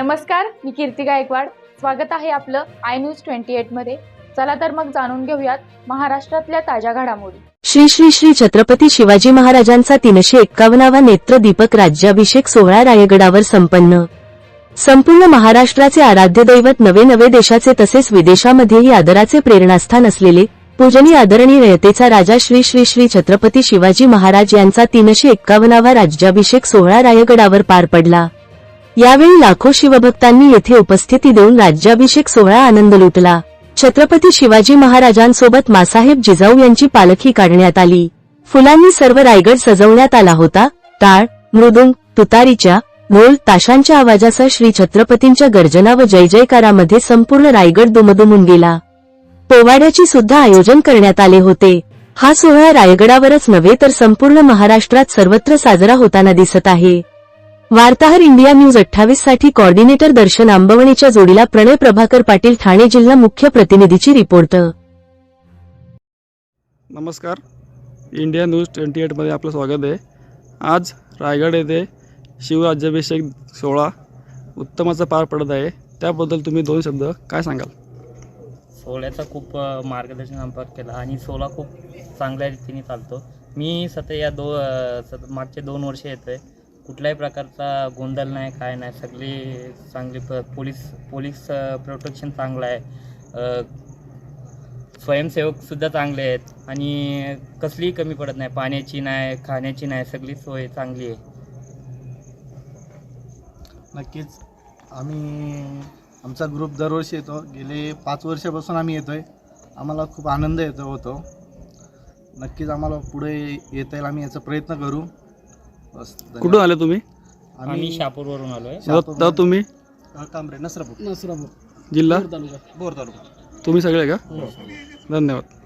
नमस्कार मी कीर्ती गायकवाड. स्वागत आहे आपलं आय न्यूज ट्वेंटी एटमध्ये. चला तर मग जाणून घेऊयात महाराष्ट्रातल्या ताज्या घडामोडी. श्री श्री श्री छत्रपती शिवाजी महाराजांचा तीनशे एक्कावन्नावा नेत्रदीपक राज्याभिषेक सोहळा रायगडावर संपन्न. संपूर्ण महाराष्ट्राचे आराध्य दैवत नवे नवे देशाचे तसेच विदेशामध्येही आदराचे प्रेरणास्थान असलेले पूजनी आदरणीय रयतेचा राजा श्री श्री श्री छत्रपती शिवाजी महाराज यांचा तीनशे एक्कावन्नावा राज्याभिषेक सोहळा रायगडावर पार पडला. यावेळी लाखो शिवभक्तांनी येथे उपस्थिती देऊन राज्याभिषेक सोहळा आनंद लुटला. छत्रपती शिवाजी महाराजांसोबत मासाहेब जिजाऊ यांची पालखी काढण्यात आली. फुलांनी सर्व रायगड सजवण्यात आला होता. टाळ मृदुंग तुतारीच्या ढोल ताशांच्या आवाजासह श्री छत्रपतींच्या गर्जना व जय जयकारामध्ये संपूर्ण रायगड दुमदुमून गेला. पोवाड्याची सुद्धा आयोजन करण्यात आले होते. हा सोहळा रायगडावरच नव्हे तर संपूर्ण महाराष्ट्रात सर्वत्र साजरा होताना दिसत आहे. वार्ताहर इंडिया न्यूज अठ्ठावीससाठी कॉर्डिनेटर दर्शन आंबवणीच्या जोडीला प्रणय प्रभाकर पाटील ठाणे जिल्हा मुख्य प्रतिनिधीची रिपोर्ट. नमस्कार. इंडिया न्यूज ट्वेंटी एटमध्ये आपलं स्वागत आहे. आज रायगड येथे शिवराज्याभिषेक सोहळा उत्तमाचा पार पडत आहे. त्याबद्दल तुम्ही दोन शब्द काय सांगाल? सोहळ्याचा खूप मार्गदर्शन आमच्यावर केलं आणि सोहळा खूप चांगल्या रीतीने चालतो. मी सतत या दो अ, सतत मागचे दोन वर्ष येतो आहे कुठल्याही प्रकारचा गोंधळ नाही काय नाही. सगळी चांगली प पोलीस पोलीस प्रोटेक्शन चांगलं आहे. स्वयंसेवकसुद्धा चांगले आहेत. आणि कसलीही कमी पडत नाही. पाण्याची नाही खाण्याची नाही सगळी सोय चांगली आहे. नक्कीच. आम्ही आमचा ग्रुप दरवर्षी येतो. गेले पाच वर्षापासून आम्ही येतो आहे आम्हाला खूप आनंद येतो होतो. नक्कीच आम्हाला पुढे येता येईल. आम्ही याचा प्रयत्न करू. बस धन्यवाद. कुठून आले तुम्ही? आम्ही शापूरवरून तुम्ही? नसरापूर. नसरापूर. जिल्हा? बोर तालुका. तुम्ही सगळे का? धन्यवाद.